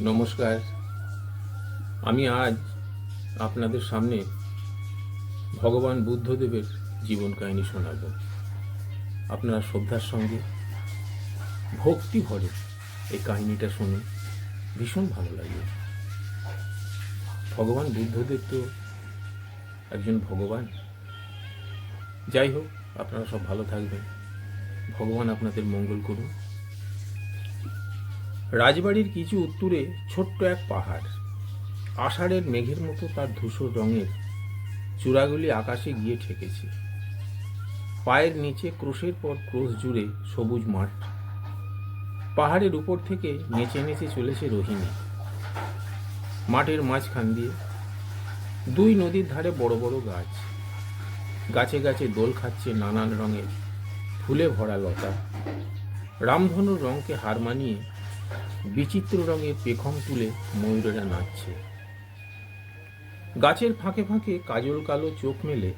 নমস্কার। আমি আজ আপনাদের সামনে ভগবান বুদ্ধদেবের জীবন কাহিনী শোনাব। আপনারা শ্রদ্ধার সঙ্গে ভক্তি ভরে এই কাহিনীটা শুনে ভীষণ ভালো লাগবে ভগবান বুদ্ধদেব তো একজন ভগবান। যাই হোক, আপনারা সব ভালো থাকবেন। ভগবান আপনাদের মঙ্গল করুন। রাজবাড়ির কিছু উত্তরে ছোট্ট এক পাহাড়। আষাঢ়ের মেঘের মতো তার ধূসর রঙের চূড়াগুলি আকাশে গিয়ে ঠেকেছে। পায়ের নিচে ক্রোশের পর ক্রোশ জুড়ে সবুজ মাঠ। পাহাড়ের উপর থেকে নেচে নেচে চলেছে রোহিণী। মাঠের মাঝখান দিয়ে দুই নদীর ধারে বড় বড় গাছ। গাছে গাছে দোল খাচ্ছে নানান রঙের ফুলে ভরা লতা। রামধনুর রঙকে হার মানিয়ে বিচিত্র রঙের পেখম তুলে ময়ূরেরা নাচছে। গাছের ফাঁকে ফাঁকে কাজল কালো চোখ মেলে,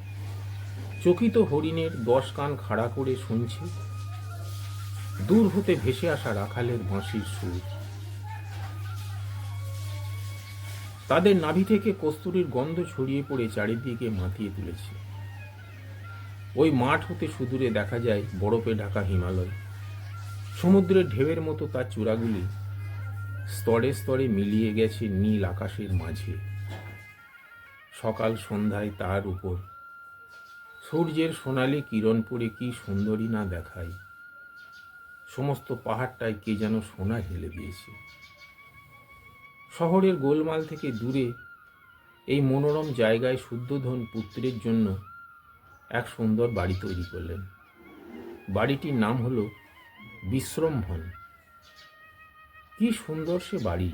চকিত হরিণের দশ কান খাড়া করে শুনছে। দূর হতে ভেসে আসা রাখালের বাঁশির সুর। তাদের নাভি থেকে কস্তুরীর গন্ধ ছড়িয়ে পড়ে চারিদিকে মাতিয়ে তুলেছে। ওই মাঠ হতে সুদূরে দেখা যায় বরফে ঢাকা হিমালয়। সমুদ্রের ঢেউয়ের মতো তার চূড়াগুলি স্তরে স্তরে মিলিয়ে গেছে নীল আকাশের মাঝে। সকাল সন্ধ্যায় তার উপর। সূর্যের সোনালি কিরণ পড়ে কি সুন্দরী না দেখায়। সমস্ত পাহাড়টায় কে যেন সোনা ঢেলে দিয়েছে। শহরের গোলমাল থেকে দূরে এই মনোরম জায়গায় শুদ্ধধন পুত্রের জন্য এক সুন্দর বাড়ি তৈরি করলেন। বাড়িটির নাম হলো বিশ্রমভন কি সুন্দর সে বাড়ি,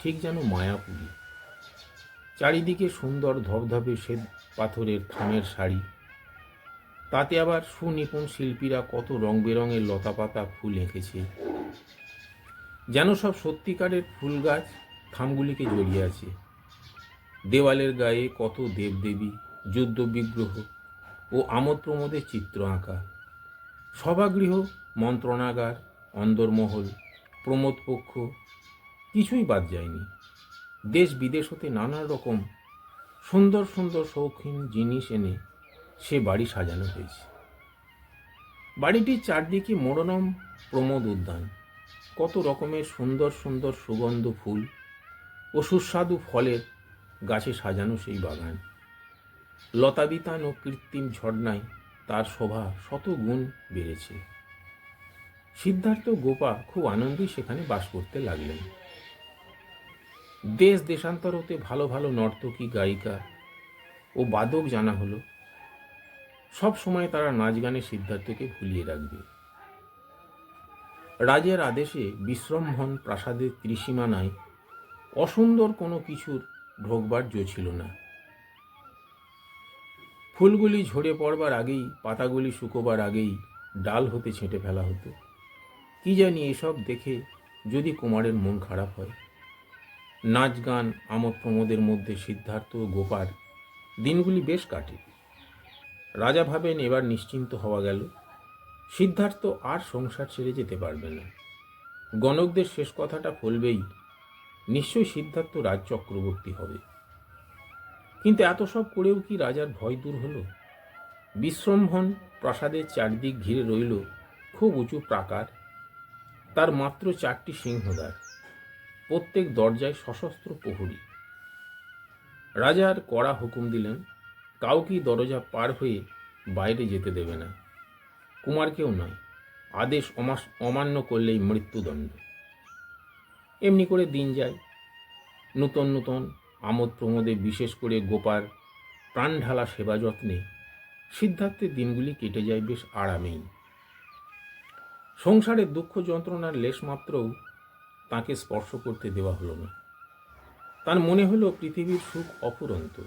ঠিক যেন মায়াপুরী। চারিদিকে সুন্দর ধবধবে সে পাথরের থামের শাড়ি। তাতে আবার সুনিপুণ শিল্পীরা কত রং বেরঙের লতাপাতা ফুল এঁকেছে। যেন সব সত্যিকারের ফুল গাছ থামগুলিকে জড়িয়ে আছে। দেওয়ালের গায়ে কত দেবদেবী যুদ্ধ বিগ্রহ ও আমোদ প্রমোদের চিত্র আঁকা। সভাগৃহ, মন্ত্রণাগার, অন্দরমহল, প্রমোদ পক্ষ, কিছুই বাদ যায়নি। দেশ বিদেশ হতে নানা রকম সুন্দর সুন্দর শৌখিন জিনিস এনে সে বাড়ি সাজানো হয়েছে। বাড়িটির চারদিকে মোড়নম প্রমোদ উদ্যান। কত রকমের সুন্দর সুন্দর সুগন্ধ ফুল ও সুস্বাদু ফলের গাছে সাজানো সেই বাগান। লতাবিতান ও কৃত্রিম ঝর্ণায় তার শোভা শত গুণ বেড়েছে। সিদ্ধার্থ গোপা খুব আনন্দেই সেখানে বাস করতে লাগলেন। দেশ দেশান্তর হতে ভালো ভালো নর্তকী, গায়িকা ও বাদক জানা হলো। সব সময় তারা নাচ গানে সিদ্ধার্থকে ভুলিয়ে রাখবে। রাজের আদেশে বিশ্রমভন প্রাসাদের ত্রিসীমানায় অসুন্দর কোনো কিছুর ঢোকবার জো ছিল না। ফুলগুলি ঝরে পড়বার আগেই, পাতাগুলি শুকোবার আগেই ডাল হতে ছেঁটে ফেলা হতো। কি জানি এসব দেখে যদি কুমারের মন খারাপ হয়। নাচ গান, আমোদ প্রমোদের মধ্যে সিদ্ধার্থ গোপার দিনগুলি বেশ কাটে। রাজা ভাবেন এবার নিশ্চিন্ত হওয়া গেল। সিদ্ধার্থ আর সংসার ছেড়ে যেতে পারবে না। গণকদের শেষ কথাটা ফলবেই, নিশ্চয়ই সিদ্ধার্থ রাজ চক্রবর্তী হবে। কিন্তু এত সব করেও কি রাজার ভয় দূর হলো? বিশ্রমভন প্রাসাদের চারদিক ঘিরে রইল খুব উঁচু প্রাকার, তার মাত্র চারটি সিংহদ্বার, প্রত্যেক দরজায় সশস্ত্র প্রহরী। রাজার কড়া হুকুম দিলেন, কাউকেই দরজা পার হয়ে বাইরে যেতে দেবে না। কুমারকেও নয়, আদেশ অমান্য করলেই মৃত্যুদণ্ড। এমনি করে দিন যায়, নূতন নূতন আমোদ প্রমোদে বিশেষ করে গোপার প্রাণঢালা সেবা যত্নে সিদ্ধার্থের দিনগুলি কেটে যায় বেশ আরামেই। সংসারের দুঃখ যন্ত্রণার লেশমাত্রও তাকে স্পর্শ করতে দেওয়া হলো না। তার মনে হলো পৃথিবীর সুখ অফুরন্ত।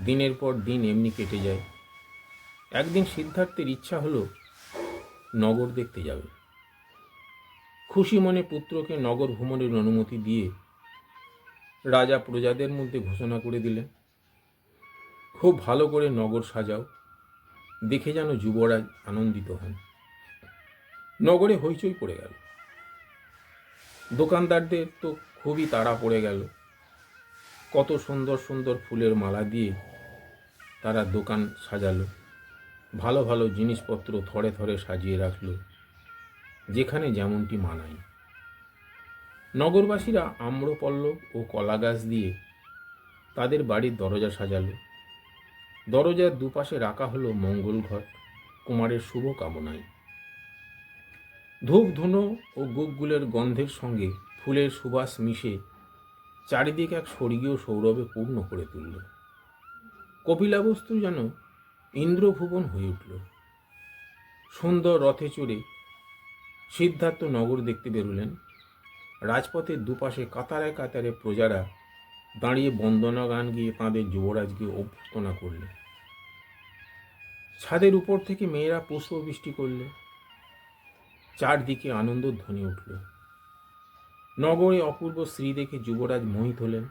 দিনের পর দিন এমনি কেটে যায়। একদিন সিদ্ধার্থের ইচ্ছা হলো নগর দেখতে যাবে। খুশি মনে পুত্রকে নগর ভ্রমণের অনুমতি দিয়ে রাজা প্রজাদের মধ্যে ঘোষণা করে দিলেন খুব ভালো করে নগর সাজাও, দেখে যেন যুবরাজ আনন্দিত হন। নগরে হইচই পড়ে গেল। দোকানদারদের তো খুবই তাড়া পড়ে গেল। কত সুন্দর সুন্দর ফুলের মালা দিয়ে তারা দোকান সাজালো। ভালো ভালো জিনিসপত্র থরে থরে সাজিয়ে রাখল, যেখানে যেমনটি মানায়। নগরবাসীরা আম্রপল্লব ও কলা গাছ দিয়ে তাদের বাড়ির দরজা সাজালো। দরজার দুপাশে রাখা হলো মঙ্গল ঘট, কুমারের শুভ কামনায় ধূপ ধুনো ও গুগগুলের গন্ধের সঙ্গে ফুলের সুবাস মিশে চারিদিক এক স্বর্গীয় সৌরভে পূর্ণ করে তুলল। কপিলাবস্তু যেন ইন্দ্রভুবন হয়ে উঠল। সুন্দর রথে চড়ে সিদ্ধার্থ নগর দেখতে বেরোলেন। রাজপথের দুপাশে কাতারে কাতারে প্রজারা দাঁড়িয়ে বন্দনা গান গিয়ে তাঁদের যুবরাজকে অভ্যর্থনা করলে। ছাদের উপর থেকে মেয়েরা পুষ্প বৃষ্টি করলে। চারদিকে আনন্দ ধ্বনি উঠল। নগরে অপূর্ব শ্রী দেখে যুবরাজ মোহিত হলেন,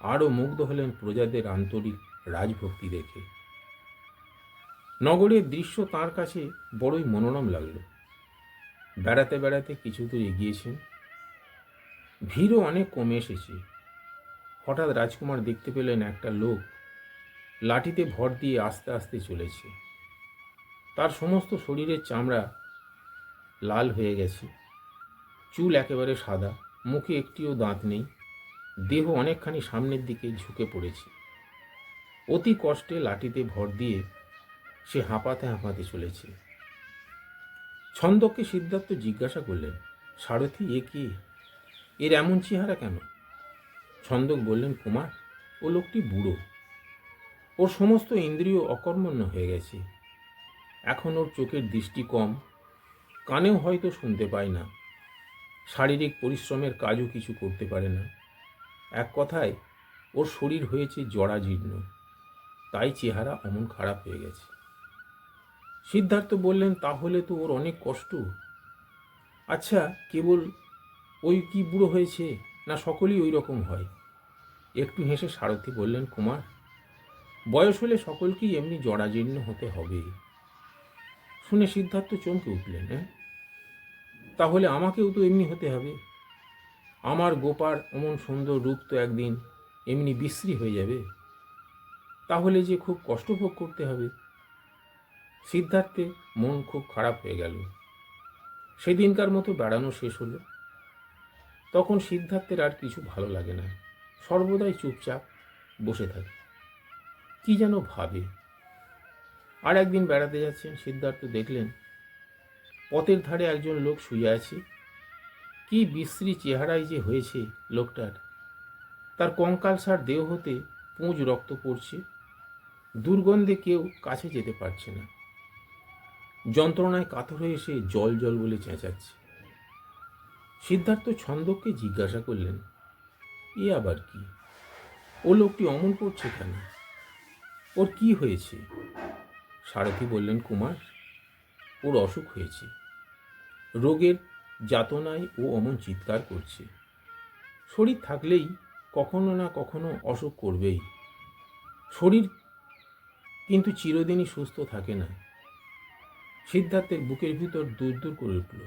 আরও মুগ্ধ হলেন প্রজাদের আন্তরিক রাজভক্তি দেখে। নগরের দৃশ্য তার কাছে বড়ই মনোরম লাগল। বেড়াতে বেড়াতে কিছু দূর এগিয়েছেন। ভিড়ও অনেক কমে এসেছে। হঠাৎ রাজকুমার দেখতে পেলেন একটা লোক লাঠিতে ভর দিয়ে আস্তে আস্তে চলেছে। তার সমস্ত শরীরের চামড়া লাল হয়ে গেছে। চুল একেবারে সাদা, মুখে একটিও দাঁত নেই, দেহ অনেকখানি সামনের দিকে ঝুঁকে পড়েছে। অতি কষ্টে লাঠিতে ভর দিয়ে সে হাঁপাতে হাঁপাতে চলেছে। ছন্দকে সিদ্ধার্থ জিজ্ঞাসা করলেন, সারথি, এ কি? এর এমন চেহারা কেন? ছন্দক বললেন, কুমার, ও লোকটি বুড়ো। ওর সমস্ত ইন্দ্রিয় অকর্মণ্য হয়ে গেছে। এখন ওর চোখের দৃষ্টি কম। কানেও হয়তো শুনতে পায় না। শারীরিক পরিশ্রমের কাজও কিছু করতে পারে না। এক কথায়, ওর শরীর হয়েছে জরাজীর্ণ। তাই চেহারা অমন খারাপ হয়ে গেছে। সিদ্ধার্থ বললেন, তাহলে তো ওর অনেক কষ্ট। আচ্ছা কেবল ওই কি বুড়ো হয়েছে? না সকলেই ওই রকম হয়? একটু হেসে সারথি বললেন, কুমার, বয়স হলে সকলকেই এমনি জরাজীর্ণ হতে হবে। শুনে সিদ্ধার্থ চমকে উঠলেন হ্যাঁ? তাহলে আমাকেও তো এমনি হতে হবে। আমার গোপার অমন সুন্দর রূপ তো একদিন এমনি বিশ্রী হয়ে যাবে। তাহলে যে খুব কষ্ট ভোগ করতে হবে। সিদ্ধার্থে মন খুব খারাপ হয়ে গেল। সেদিনকার মতো বেড়ানো শেষ হলো। তখন সিদ্ধার্থের আর কিছু ভালো লাগে না। সর্বদাই চুপচাপ বসে থাকে। কি যেন ভাবে। আর একদিন বেড়াতে যাচ্ছেন, সিদ্ধার্থ দেখলেন পথের ধারে একজন লোক শুয়ে আছে। কি বিশ্রী চেহারায় যে হয়েছে লোকটার। তার কঙ্কালসার দেহ হতে পুঁজ রক্ত পড়ছে। দুর্গন্ধে কেউ কাছে যেতে পারছে না। যন্ত্রণায় কাতর হয়ে এসে জল জল বলে চেঁচাচ্ছে। সিদ্ধার্থ ছন্দককে জিজ্ঞাসা করলেন, এ আবার কি? ও লোকটি অমন করছে কেন? ওর কি হয়েছে? সারথি বললেন, কুমার, ওর অসুখ হয়েছে। রোগের যাতনায় ও অমন চিৎকার করছে। শরীর থাকলেই কখনো না কখনো অসুখ করবেই। শরীর কিন্তু চিরদিনই সুস্থ থাকে না। সিদ্ধার্থের বুকের ভিতর দূর দূর করে উঠল।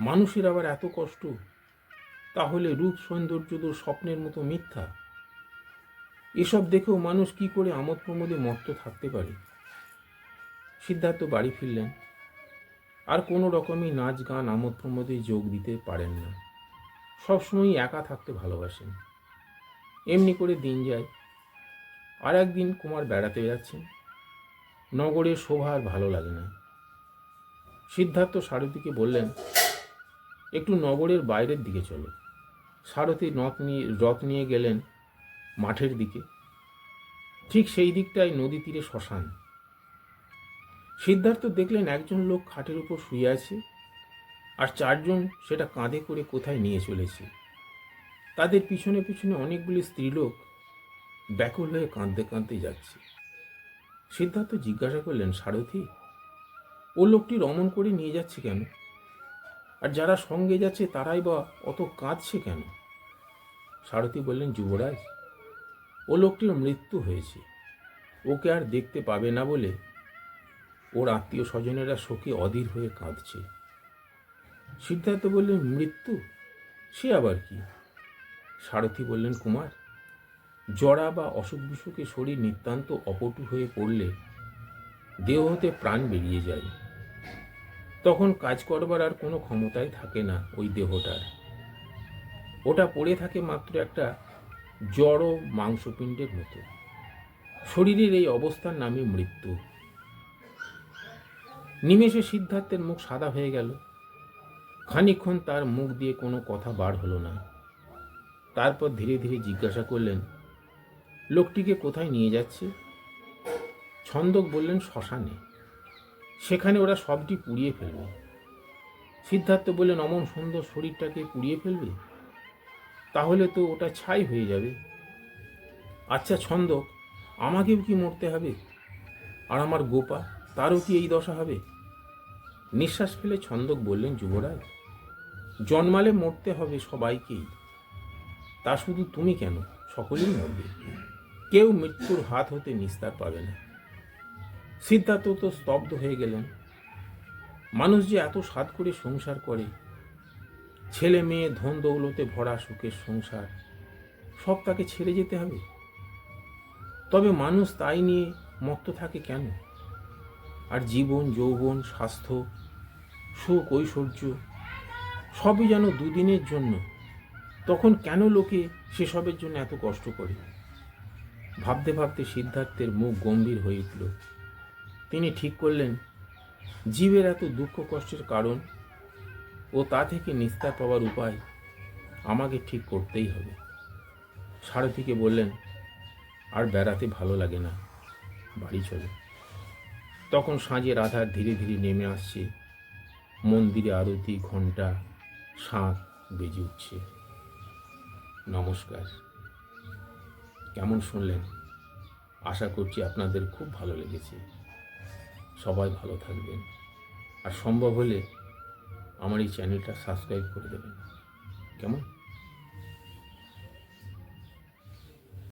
মানুষের আবার এত কষ্ট? তাহলে রূপ সৌন্দর্য তো স্বপ্নের মতো মিথ্যা। এসব দেখেও মানুষ কি করে আমোদ প্রমোদে মত্ত থাকতে পারে? সিদ্ধার্থ বাড়ি ফিরলেন। আর কোনো রকমই নাচ, গান, আমোদ প্রমোদে যোগ দিতে পারেন না। সবসময়ই একা থাকতে ভালোবাসেন। এমনি করে দিন যায়। আর একদিন কুমার বেড়াতে যাচ্ছেন। নগরের শোভা আর ভালো লাগে না। সিদ্ধার্থ সারথীকে বললেন একটু নগরের বাইরের দিকে চলে। সারথি নথ নিয়ে, রথ নিয়ে গেলেন মাঠের দিকে। ঠিক সেই দিকটায় নদী তীরে শ্মশান। সিদ্ধার্থ দেখলেন একজন লোক খাটের উপর শুয়ে আছে আর চারজন সেটা কাঁধে করে কোথায় নিয়ে চলেছে। তাদের পিছনে পিছনে অনেকগুলি স্ত্রীলোক ব্যাকুল হয়ে কাঁদতে কাঁদতে যাচ্ছে। সিদ্ধার্থ জিজ্ঞাসা করলেন, সারথী, ও লোকটি রমন করে নিয়ে যাচ্ছে কেন? আর যারা সঙ্গে যাচ্ছে তারাই বা অত কাঁদছে কেন? সারথী বললেন, যুবরাজ, ও লোকটির মৃত্যু হয়েছে। ওকে আর দেখতে পাবে না বলে ওর আত্মীয় স্বজনেরা শোকে অধীর হয়ে কাঁদছে। সিদ্ধার্থ বললেন, মৃত্যু? সে আবার কি? সারথি বললেন, কুমার, জরা বা অসুখ বিসুখে শরীর নিতান্ত অপটু হয়ে পড়লে দেহ হতে প্রাণ বেরিয়ে যায়। তখন কাজ করবার আর কোনো ক্ষমতাই থাকে না ওই দেহটার। ওটা পড়ে থাকে মাত্র একটা জড় মাংসপিণ্ডের মতো। শরীরের এই অবস্থার নামে মৃত্যু। নিমেষে সিদ্ধার্থের মুখ সাদা হয়ে গেল। খানিকক্ষণ তার মুখ দিয়ে কোনো কথা বার হলো না। তারপর ধীরে ধীরে জিজ্ঞাসা করলেন, লোকটিকে কোথায় নিয়ে যাচ্ছে? ছন্দক বললেন, শ্মশানে। সেখানে ওরা সবটি পুড়িয়ে ফেলবে। সিদ্ধার্থ বললেন, অমন সুন্দর শরীরটাকে পুড়িয়ে ফেলবে? তাহলে তো ওটা ছাই হয়ে যাবে। আচ্ছা ছন্দক, আমাকেও কি মরতে হবে? আর আমার গোপা, তারও কি এই দশা হবে? নিঃশ্বাস ফেলে ছন্দক বললেন, যুবরাজ, জন্মালে মরতে হবে সবাইকেই। তা শুধু তুমি কেন? সকলেই মরবে। কেউ মৃত্যুর হাত হতে নিস্তার পাবে না। সিদ্ধার্থ তো স্তব্ধ হয়ে গেলেন। মানুষ যে এত স্বাদ করে সংসার করে, ছেলে মেয়ে, ধন দৌলতে ভরা সুখের সংসার, সব তাকে ছেড়ে যেতে হবে? তবে মানুষ তাই নিয়ে মত্ত থাকে কেন? আর জীবন, যৌবন, স্বাস্থ্য, সুখ, ঐশ্বর্য, সবই যেন দুদিনের জন্য, তখন কেন লোকে সেসবের জন্য এত কষ্ট করে? ভাবতে ভাবতে সিদ্ধার্থের মুখ গম্ভীর হয়ে উঠল। তিনি ঠিক করলেন, জীবের এত দুঃখ কষ্টের কারণ ও তা থেকে নিস্তার পাওয়ার উপায় আমাকে ঠিক করতেই হবে। সারথীকে বললেন, আর বেড়াতে ভালো লাগে না, বাড়ি চলে। তখন সাঁঝের আধার ধীরে ধীরে নেমে আসছে। মন্দিরে আরতি, ঘণ্টা, শাঁখ বেজে উঠছে। নমস্কার, কেমন শুনলেন? আশা করছি আপনাদের খুব ভালো লেগেছে। সবাই ভালো থাকবেন। আর সম্ভব হলে আমার এই চ্যানেলটা সাবস্ক্রাইব করে দেবেন। কেমন?